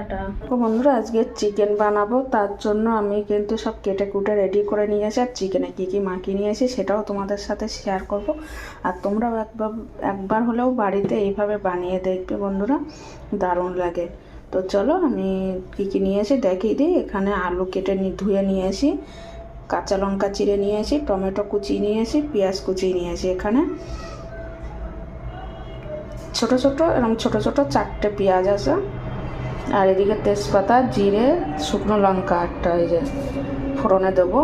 Tata বন্ধুরা, আজকে chicken বানাবো, তার জন্য আমি কিন্তু সব কেটে কুটে রেডি করে নিয়ে এসে আর চিকেনে কী কী মাখিয়ে নিয়ে এসে সেটাও তোমাদের সাথে শেয়ার করব। আর তোমরাও একবার একবার হলেও বাড়িতে এইভাবে বানিয়ে দেখবে বন্ধুরা, দারুণ লাগে। তো চলো, আমি কী কী নিয়ে এসে দেখিয়ে দিই। এখানে আলু কেটে ধুয়ে নিয়ে আসি কাঁচা লঙ্কা চিড়ে নিয়ে আসি টমেটো কুচি নিয়ে আসি পেঁয়াজ কুচি নিয়ে আসি এখানে। ছোট ছোট এরকম ছোট ছোট চারটে পেঁয়াজ আছে। আর এদিকে তেজপাতা, জিরে, শুকনো লঙ্কা একটা এই যে ফোড়নে দেবো।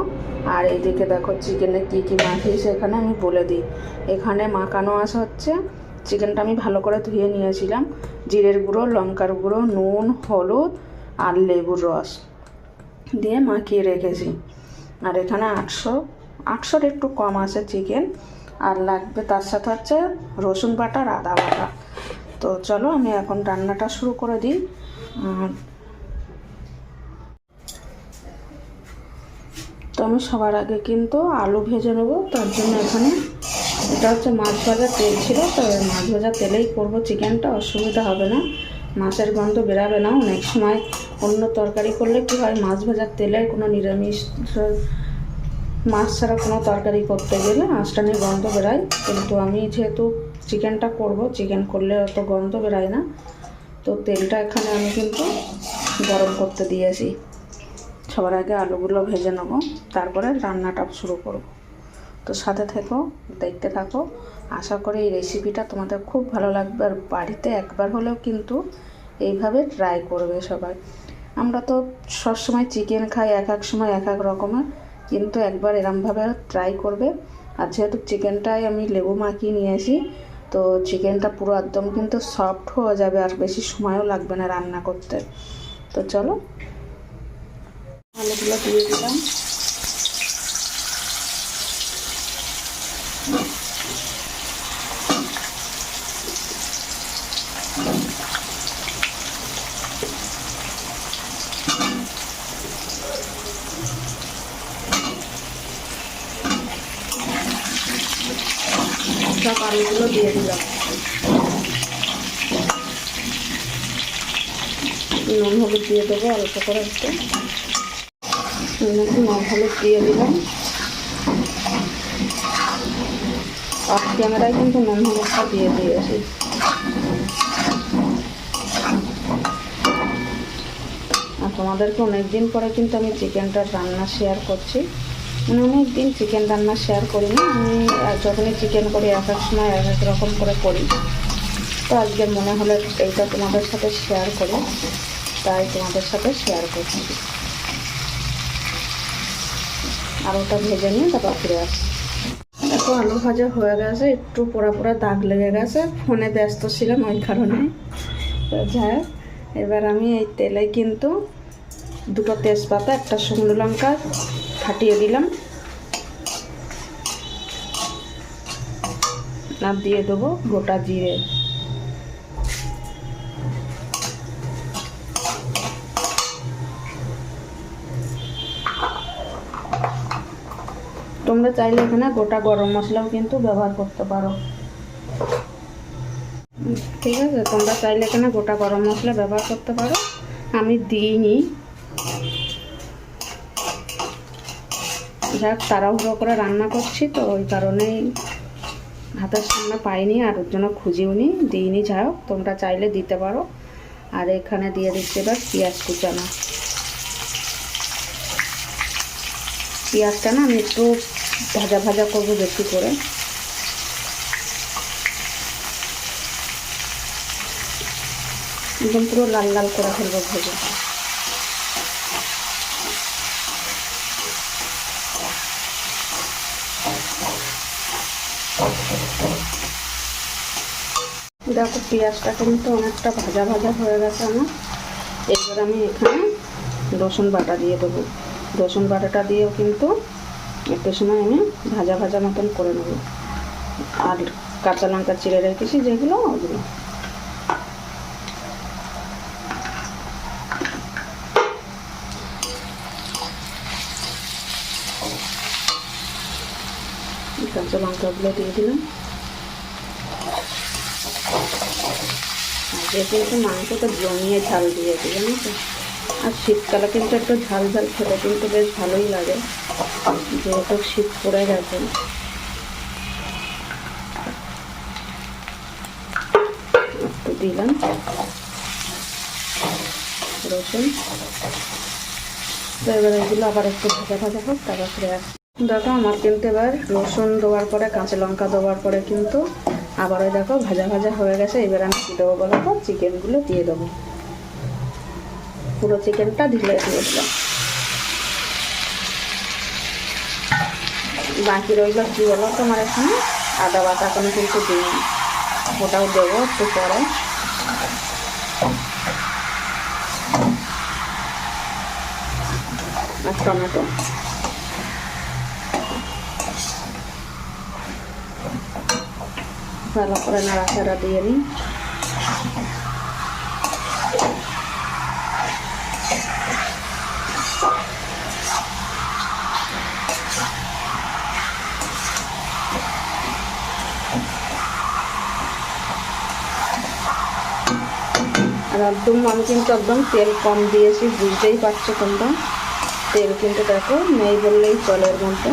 আর এদিকে দেখো চিকেনে কী কী মাখিয়েছে এখানে আমি বলে দিই। এখানে মাখানো আছে হচ্ছে চিকেনটা আমি ভালো করে ধুয়ে নিয়েছিলাম। জিরের গুঁড়ো, লঙ্কার গুঁড়ো, নুন, হলুদ আর লেবুর রস দিয়ে মাখিয়ে রেখেছি। আর এখানে আটশো, আটশোর একটু কম আছে চিকেন। আর লাগবে তার সাথে হচ্ছে রসুন বাটা আর আদা বাটা। তো চলো আমি এখন রান্নাটা শুরু করে দিই। আর তো আমি সবার আগে কিন্তু আলু ভেজে নেব, তার জন্য এখানে এটা হচ্ছে মাছ ভাজা তেল ছিল, তো মাছ ভাজা তেলেই করব চিকেনটা, অসুবিধা হবে না। মাছের গন্ধ বেরাবে না, অনেক সময় অন্য তরকারি করলে কী হয়, মাছ ভাজার তেলে কোনো নিরামিষ মাছ ছাড়া কোনো তরকারি করতে গেলে আঁশটানির গন্ধ বেরায়, কিন্তু আমি যেহেতু চিকেনটা করব, চিকেন করলে অত গন্ধ বেরায় না। তো তেলটা এখানে আমি কিন্তু গরম করতে দিয়েছি সবার আগে আলুগুলো ভেজে নেব, তারপরে রান্নাটা শুরু করব। তো সাথে থেকো, দেখতে থাকো। আশা করি এই রেসিপিটা তোমাদের খুব ভালো লাগবে, আর বাড়িতে একবার হলেও কিন্তু এইভাবে ট্রাই করবে সবাই। আমরা তো সবসময় চিকেন খাই, এক এক সময় এক এক রকমের, কিন্তু একবার এরমভাবে ট্রাই করবে। আর যেহেতু চিকেনটাই আমি লেবু মাখিয়ে নিয়েছি তো চিকেনটা পুরো একদম কিন্তু সফট হয়ে যাবে আর বেশি সময়ও লাগবে না রান্না করতে। তো চলো, আলুগুলো দিয়ে দিলাম সব আলুগুলো দিয়ে দিলাম। নুন, হলুদ দিয়ে দেবো অল্প করে একটু। নুন হলুদ দিয়ে দিলাম। অফ ক্যামেরায় কিন্তু নুন, হলুদটা দিয়ে দিয়েছি আর তোমাদেরকে অনেক দিন পরে কিন্তু আমি চিকেনটার রান্না শেয়ার করছি। মানে অনেক দিন চিকেন রান্না শেয়ার করি না আমি যখনই চিকেন করি, এক এক সময় এক এক রকম করে করি। তো আজকে মনে হলে এইটা তোমাদের সাথে শেয়ার করি। তাই তোমাদের সাথে শেয়ার করছি। আর ওটা ভেজে নিয়ে তারপর ফিরে আসছি। দেখো, আলু ভাজা হয়ে গেছে, একটু পোড়া পোড়া দাগ লেগে গেছে। ফোনে ব্যস্ত ছিলাম ওই কারণে। তো যাই এবার আমি এই তেলে কিন্তু দুটো তেজপাতা, একটা শুকনো লঙ্কা ফাটিয়ে দিলাম। আর দিয়ে দেবো, গোটা জিরে। তোমরা চাইলে এখানে গোটা গরম মশলাও কিন্তু ব্যবহার করতে পারো। ঠিক আছে, তোমরা চাইলে এখানে গোটা গরম মশলা ব্যবহার করতে পারো। আমি দিইনি। যাক, তাড়াহুড়ো করে রান্না করছি তো, ওই কারণেই হাতের সামনে পাইনি, আর ওর জন্য খুঁজিও নি, দিইনি, যাই হোক, তোমরা চাইলে দিতে পারো। আর এখানে দিয়ে দিচ্ছি এবার পেঁয়াজ কুচানো। পেঁয়াজটা না আমি একটু ভাজা ভাজা করব বেশি করে। একদম পুরো লাল লাল করে ফেলব ভেজে দেখো পেঁয়াজটা কিন্তু অনেকটা ভাজা ভাজা হয়ে গেছে আমার। এবার আমি এখানে রসুন বাটা দিয়ে দেবো। রসুন বাটাটা দিয়েও কিন্তু একটু সময় আমি ভাজা ভাজা মতন করে নেব। আর কাঁচা লঙ্কা চিড়ে রেখেছি যেগুলো ওগুলো। কাঁচা লঙ্কাগুলো দিয়ে দিলাম। এ কিন্তু মাংসটা জমিয়ে ঝাল দিয়েছে জানো তো। আর শীতকালে কিন্তু একটু ঝাল ঝাল খেতে কিন্তু বেশ ভালোই লাগে। যেহেতু শীত পড়ে গেছে। একটু দিলাম। রসুন। তো এবার এগুলো আবার একটু ভাজা ভাজা হোক, তারপর দেখো, আমার কিন্তু এবার রসুন দেওয়ার পরে, কাঁচা লঙ্কা দেওয়ার পরে কিন্তু আবার ওই দেখো, ভাজা ভাজা হয়ে গেছে। এবার আমি কী দেবো বলো তো? চিকেনগুলো দিয়ে দেবো। পুরো চিকেনটা ঢিলে দিয়ে দিলাম। বাকি রইল কী বলো তোমার এখানে? আদা বাটা কোনো কিন্তু দিই ওটাও দেবো একটু পরে। আর টমেটো। ভালো করে নাড়াচাড়া দিয়ে নিই আর একদম আমি কিন্তু একদম তেল কম দিয়েছি, বুঝতেই পারছ তোমরা? তেল কিন্তু দেখো, নেই বললেই চলে এর মধ্যে।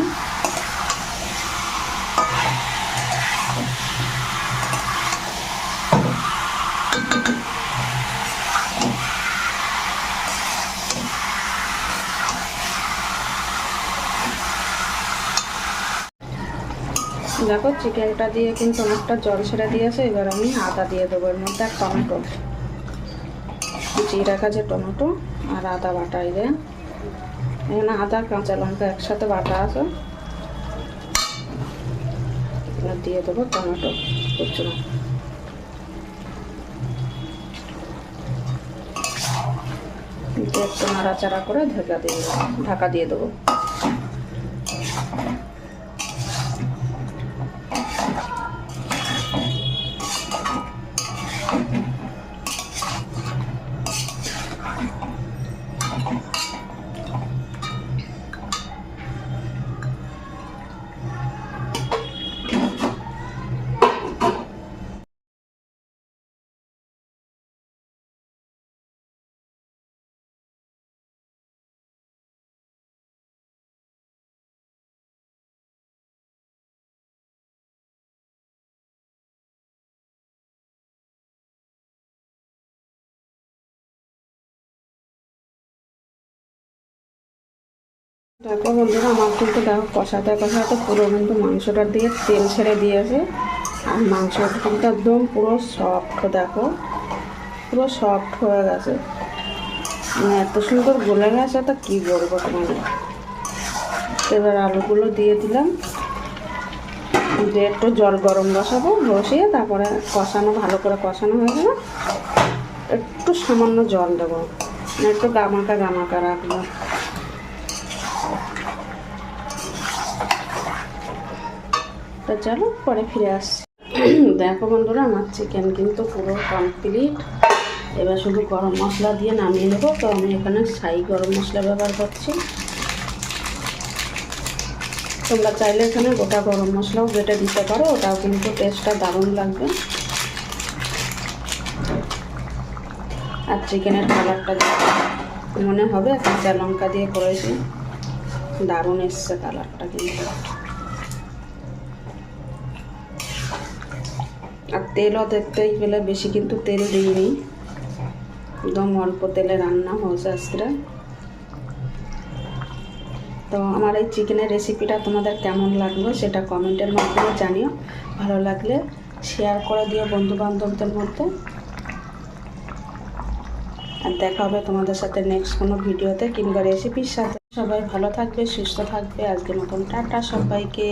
দেখো, চিকেনটা দিয়ে কিন্তু অনেকটা জল ছেড়ে দিয়েছে, এবার আমি আদা দিয়ে দেবো। এর মধ্যে আর টমেটো। কুচিয়ে রাখা টমেটো আর আদা বাটা যে। এখানে আদা, কাঁচা লঙ্কা একসাথে বাটা আছে। দিয়ে দেবো টমেটো, কুচুনো। একটু নাড়াচাড়া করে ঢাকা দিয়ে ঢাকা দিয়ে দেবো। দেখো বন্ধুরা আমার কিন্তু দেখো কষাতে কষাতে পুরো কিন্তু মাংসটা দিয়ে তেল ছেড়ে দিয়েছে। আর মাংসটা কিন্তু একদম পুরো সফট দেখো। পুরো সফট হয়ে গেছে। মানে এত সুন্দর গলে গেছে, তা কী বলব তোমাদের এবার আলুগুলো দিয়ে দিলাম। দিয়ে একটু জল গরম বসাবো, বসিয়ে তারপরে কষানো, ভালো করে কষানো হয়ে গেলে একটু সামান্য জল দেবো। একটু গামাকা গামাকা রাখব। তো চলো, পরে ফিরে আসছি। দেখো বন্ধুরা, আমার চিকেন কিন্তু পুরো কমপ্লিট এবার শুধু গরম মশলা দিয়ে নামিয়ে নেব। তো আমি এখানে সাই গরম মশলা ব্যবহার করছি। তোমরা চাইলে এখানে গোটা গরম মশলাও বেটে দিতে পারো। ওটাও কিন্তু টেস্টটা দারুণ লাগবে। আর চিকেনের কালারটা মনে হবে, কাঁচা লঙ্কা দিয়ে করেছি। দারুণ এসছে কালারটা কিন্তু। আর তেলও দেখতেই পেলে বেশি, কিন্তু তেল দিইনি। একদম অল্প তেলে রান্না হয়েছে আজকে। তো আমার এই চিকেনের রেসিপিটা তোমাদের কেমন লাগল সেটা কমেন্টের মাধ্যমে জানিও। ভালো লাগলে শেয়ার করে দিও বন্ধু বান্ধবদের মধ্যে। আর দেখা হবে তোমাদের সাথে নেক্সট কোনো ভিডিওতে কিংবা রেসিপির সাথে। সবাই ভালো থাকবে, সুস্থ থাকবে। আজকের মতন টাটা সবাইকে।